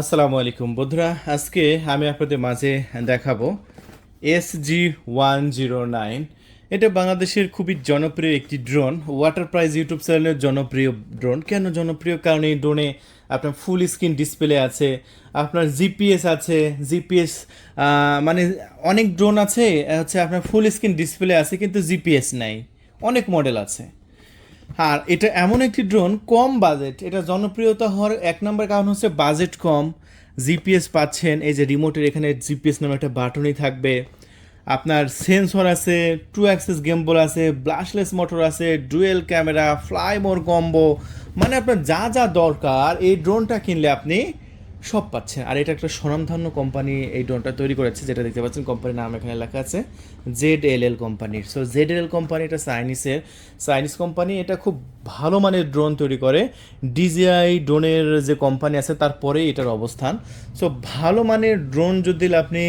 আসসালামু আলাইকুম। বন্ধুরা, আজকে আমি আপনাদের মাঝে দেখাবো S G one zero nine. এটা বাংলাদেশের খুবই জনপ্রিয় একটি ড্রোন ওয়াটার প্রাইজ ইউটিউব চ্যানেলের জনপ্রিয় ড্রোন কেন জনপ্রিয়? কারণ এই ড্রোনে আপনার ফুল স্ক্রিন ডিসপ্লে আছে, আপনার জিপিএস আছে জিপিএস মানে অনেক ড্রোন আছে, হচ্ছে আপনার ফুল স্ক্রিন ডিসপ্লে আছে, কিন্তু জিপিএস নাই। অনেক মডেল আছে। আর এটা এমন একটি ড্রোন কম বাজেট এটা জনপ্রিয়তা হওয়ার এক নম্বর কারণ হচ্ছে বাজেট কম। জিপিএস পাচ্ছেন, এই যে রিমোটের এখানে জিপিএস নামে একটা বাটনই থাকবে। আপনার সেন্সর আছে টু অ্যাক্সেস গেমবল আছে ব্লাশলেস মোটর আছে dual camera fly more combo মানে আপনার যা যা দরকার, এই ড্রোনটা কিনলে আপনি সব পাচ্ছেন আর এটা একটা স্বনামধান্য কোম্পানি এই ড্রোনটা তৈরি করেছে, যেটা দেখতে পাচ্ছেন কোম্পানির নাম এখানে লেখা আছে জেড এল এল কোম্পানির so Z L L company এটা চাইনিসের চাইনিজ কোম্পানি এটা খুব ভালো মানের ড্রোন তৈরি করে। ডিজিআই ড্রোনের যে কোম্পানি আছে তারপরেই এটার অবস্থান। সো ভালো মানের ড্রোন যদি আপনি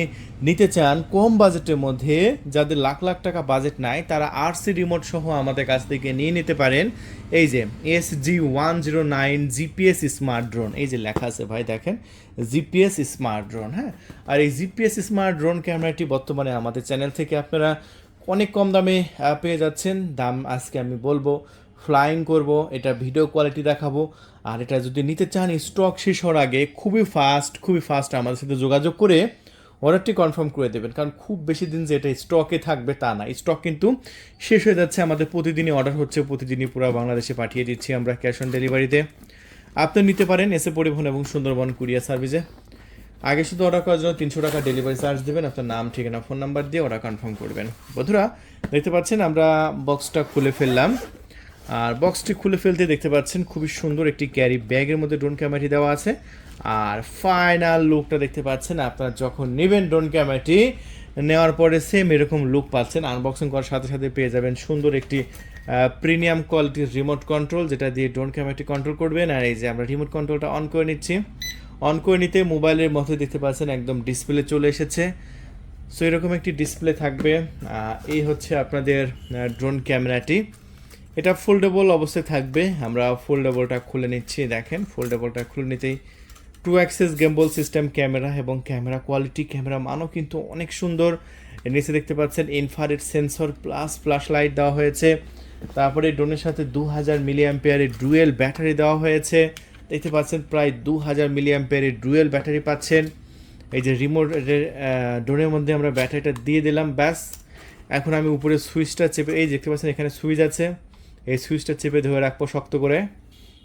নিতে চান, কম বাজেটের মধ্যে, যাদের লাখ লাখ টাকা বাজেট নাই, তারা আরসি রিমোট সহ আমাদের কাছ থেকে নিয়ে নিতে পারেন। এই যে S G one zero nine GPS smart drone এই যে লেখা আছে ভাই, দেখেন। জিপিএস স্মার্ট ড্রোন হ্যাঁ? আর এই জিপিএস স্মার্ট ড্রোন ক্যামেরাটি বর্তমানে আমাদের চ্যানেল থেকে আপনারা অনেক কম দামে পেয়ে যাচ্ছেন। দাম আজকে আমি বলব ফ্লাইং করব, এটা ভিডিও কোয়ালিটি দেখাবো। আর এটা যদি নিতে চান স্টক শেষ হওয়ার আগে খুবই ফাস্ট খুবই ফাস্ট আমাদের সাথে যোগাযোগ করে অর্ডারটি কনফার্ম করে দেবেন। কারণ খুব বেশি দিন যে এটা স্টকে থাকবে তা না। স্টক কিন্তু শেষ হয়ে যাচ্ছে, আমাদের প্রতিদিনই অর্ডার হচ্ছে, প্রতিদিনই পুরো বাংলাদেশে পাঠিয়ে দিচ্ছি আমরা ক্যাশ অন ডেলিভারিতে আপনি নিতে পারেন এসে পরিবহন এবং সুন্দরবন কুরিয়ার সার্ভিসে আগে শুধু অর্ডার করার জন্য তিনশো টাকা ডেলিভারি চার্জ দেবেন, আপনার নাম, ঠিকানা ফোন নাম্বার দিয়ে অর্ডার কনফার্ম করবেন। বন্ধুরা, দেখতে পাচ্ছেন আমরা বক্সটা খুলে ফেললাম। আর বক্সটি খুলে ফেলতে দেখতে পাচ্ছেন খুবই সুন্দর একটি ক্যারি ব্যাগের মধ্যে ড্রোন ক্যামেরাটি দেওয়া আছে। আর ফাইনাল লুকটা দেখতে পাচ্ছেন, আপনারা যখন নেবেন ড্রোন ক্যামেরাটি নেওয়ার পরে সেম এরকম লুক পাচ্ছেন। আনবক্সিং করার সাথে সাথে পেয়ে যাবেন সুন্দর একটি প্রিমিয়াম কোয়ালিটির রিমোট কন্ট্রোল যেটা দিয়ে ড্রোন ক্যামেরাটি কন্ট্রোল করবেন। আর এই যে আমরা রিমোট কন্ট্রোলটা অন করে নিচ্ছি। অন করে নিতে মোবাইলের মধ্যে দেখতে পাচ্ছেন একদম ডিসপ্লে চলে এসেছে। সো এরকম একটি ডিসপ্লে থাকবে। এই হচ্ছে আপনাদের ড্রোন ক্যামেরাটি এটা ফোল্ডেবল অবস্থায় থাকবে। আমরা ফোল্ডেবলটা খুলে নিচ্ছি, দেখেন। ফোল্ডেবলটা খুলে নিতেই two axis gimbal system camera এবং ক্যামেরা কোয়ালিটি ক্যামেরা মানও কিন্তু অনেক সুন্দর। নিচে দেখতে পাচ্ছেন infrared sensor plus flash light দেওয়া হয়েছে। তারপরে ড্রোনের সাথে দু হাজার মিলি অ্যাম্পেয়ারের ডুয়েল ব্যাটারি দেওয়া হয়েছে। দেখতে পাচ্ছেন প্রায় দু হাজার মিলি অ্যাম্পেয়ারের ডুয়েল ব্যাটারি পাচ্ছেন। এই যে রিমোট ড্রোনের মধ্যে আমরা ব্যাটারিটা দিয়ে দিলাম, ব্যাস। এখন আমি উপরে সুইচটা চেপে, এই দেখতে পাচ্ছেন এখানে সুইচ আছে। এই সুইচটা চেপে ধরে রাখব শক্ত করে।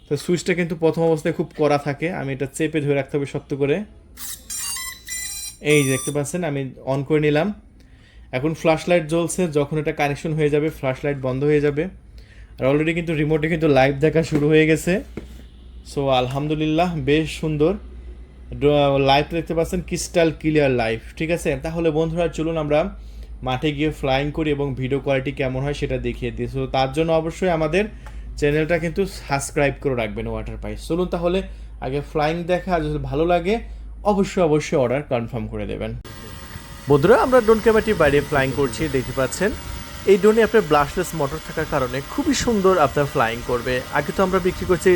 তো সুইচটা কিন্তু প্রথম অবস্থায় খুব কড়া থাকে, আমি এটা চেপে ধরে রাখতে হবে শক্ত করে। এই দেখতে পাচ্ছেন, আমি অন করে নিলাম। এখন ফ্ল্যাশ লাইট জ্বলছে, যখন এটা কানেকশন হয়ে যাবে ফ্ল্যাশ লাইট বন্ধ হয়ে যাবে। আর অলরেডি কিন্তু রিমোটে কিন্তু লাইভ দেখা শুরু হয়ে গেছে। সো আলহামদুলিল্লাহ, বেশ সুন্দর। লাইভ দেখতে পাচ্ছেন ক্রিস্টাল ক্লিয়ার লাইভ ঠিক আছে? তাহলে বন্ধুরা, চলুন আমরা মাঠে গিয়ে ফ্লাইং করি এবং ভিডিও কোয়ালিটি কেমন হয় সেটা দেখিয়ে দিই। সো তার জন্য অবশ্যই আমাদের চ্যানেলটা কিন্তু সাবস্ক্রাইব করে রাখবেন ওয়াটার পাইস চলুন তাহলে আগে ফ্লাইং দেখা আর যদি ভালো লাগে, অবশ্যই অবশ্যই অর্ডার কনফার্ম করে দেবেন। বন্ধুরা, আমরা ড্রোন ক্যামেরাটি বাইরে ফ্লাইং করছি, দেখতে পাচ্ছেন। এই ড্রোনে আপনার ব্লাস্টলেস মোটর থাকার কারণে খুবই সুন্দর আপনার ফ্লাইং করবে। আগে তো আমরা বিক্রি করছি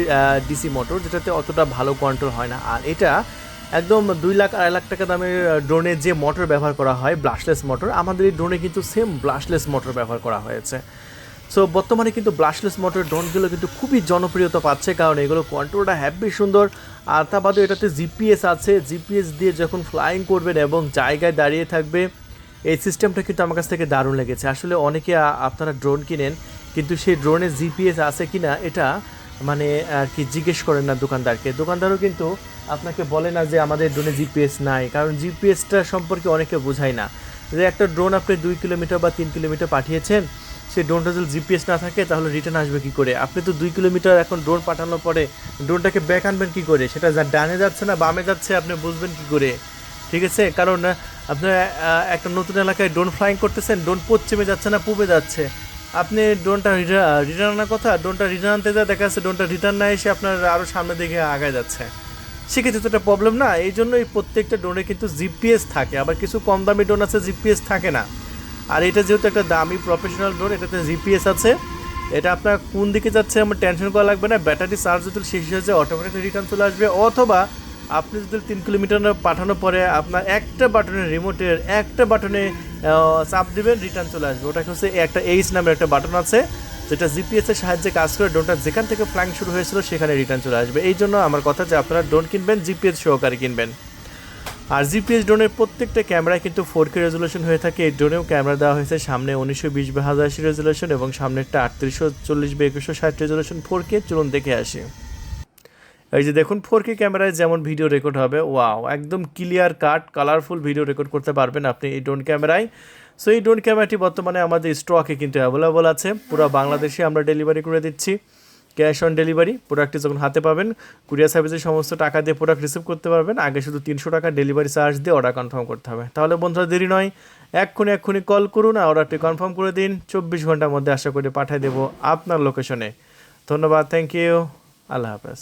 ডিসি মোটর যেটাতে অতটা ভালো কন্ট্রোল হয় না। আর এটা একদম দুই লাখ আড়াই লাখ টাকা দামের ড্রোনে যে মোটর ব্যবহার করা হয় ব্লাশলেস মোটর আমাদের এই ড্রোনে কিন্তু সেম ব্লাশলেস মোটর ব্যবহার করা হয়েছে। সো বর্তমানে কিন্তু ব্লাশলেস মোটর ড্রোনগুলো কিন্তু খুবই জনপ্রিয়তা পাচ্ছে, কারণ এগুলো কন্ট্রোলটা হ্যাপি সুন্দর, আর তা বাদে এটাতে জিপিএস আছে। জিপিএস দিয়ে যখন ফ্লাইং করবেন এবং জায়গায় দাঁড়িয়ে থাকবে, এই সিস্টেমটা কিন্তু আমার কাছ থেকে দারুণ লেগেছে। আসলে অনেকে আপনারা ড্রোন কিনেন, কিন্তু সেই ড্রোনে জিপিএস আছে কি না এটা মানে আর কি জিজ্ঞেস করেন না দোকানদারকে। দোকানদারও কিন্তু আপনাকে বলে না যে আমাদের ড্রোনে জিপিএস নাই, কারণ জিপিএসটা সম্পর্কে অনেকে বোঝায় না। যে একটা ড্রোন আপনি দুই কিলোমিটার বা তিন কিলোমিটার পাঠিয়েছেন সেই ড্রোনটা যদি জিপিএস না থাকে, তাহলে রিটার্ন আসবে কী করে? আপনি তো দুই কিলোমিটার এখন ড্রোন পাঠানোর পরে ড্রোনটাকে ব্যাক আনবেন কী করে? সেটা যা ডানে যাচ্ছে না বামে যাচ্ছে, আপনি বুঝবেন কী করে? ঠিক আছে? কারণ, আপনার একটা নতুন এলাকায় ড্রোন ফ্লাইং করতেছেন ড্রোন পশ্চিমে যাচ্ছে না, পূবে যাচ্ছে। আপনি ড্রোনটা রিটার্ন আনার কথা, ড্রোনটা রিটার্ন আনতে যা দেখা যাচ্ছে ড্রোনটা রিটার্ন না এসে আপনার আরও সামনের দিকে আগায় যাচ্ছে। সেক্ষেত্রে তো একটা প্রবলেম না এই জন্য এই প্রত্যেকটা ড্রোনে কিন্তু জিপিএস থাকে, আবার কিছু কম দামি ড্রোন আছে জিপিএস থাকে না। আর এটা যেহেতু একটা দামি প্রফেশনাল ড্রোন, এটাতে জিপিএস আছে। এটা আপনার কোন দিকে যাচ্ছে আমার টেনশন করা লাগবে না, ব্যাটারি চার্জ যদি শেষ হয়ে যায় অটোমেটিক রিটার্ন চলে আসবে, অথবা আপনি যদি তিন কিলোমিটার পাঠানোর পরে আপনার একটা বাটনে রিমোটের একটা বাটনে চাপ দিবেন রিটার্ন চলে আসবে। ওটা হচ্ছে একটা এইচ নামের একটা বাটন আছে, যেটা জিপিএস এর সাহায্যে কাজ করে। ড্রোনটা যেখান থেকে ফ্লাইং শুরু হয়েছিল, সেখানে রিটার্ন চলে আসবে। এই জন্য আমার কথা যে আপনারা ড্রোন কিনবেন জিপিএস সহকারে কিনবেন। আর জিপিএস ড্রোনের প্রত্যেকটা ক্যামেরায় কিন্তু ফোর কে রেজুলেশন হয়ে থাকে। এই ড্রোনেও ক্যামেরা দেওয়া হয়েছে সামনে উনিশশো বিশ বা হাজার রেজুলেশন এবং সামনেরটা আটত্রিশশো, চল্লিশ বা একুশশো ষাট রেজুলেশন ফোর কে চলুন দেখে আসি। এই যে দেখুন ফোর কে ক্যামেরায় যেমন ভিডিও রেকর্ড হবে ওয়াও একদম clear cut colourful video record করতে পারবেন আপনি এই ড্রোন ক্যামেরায়। সো এই ড্রোন ক্যামেরাটি বর্তমানে আমাদের স্টকে কিন্তু অ্যাভেলেবল আছে, পুরো বাংলাদেশে আমরা ডেলিভারি করে দিচ্ছি ক্যাশ অন ডেলিভারি প্রোডাক্টটি যখন হাতে পাবেন কুরিয়ার সার্ভিসের সমস্ত টাকা দিয়ে প্রোডাক্ট রিসিভ করতে পারবেন, আগে শুধু তিনশো টাকা ডেলিভারি চার্জ দিয়ে অর্ডার কনফার্ম করতে হবে। তাহলে বন্ধুরা দেরি নয়, এক্ষুনি এক্ষুনি কল করুন আর অর্ডারটি কনফার্ম করে দিন, চব্বিশ ঘণ্টার মধ্যে আশা করি পাঠিয়ে দেবো আপনার লোকেশনে ধন্যবাদ থ্যাংক ইউ আল্লাহ হাফেজ।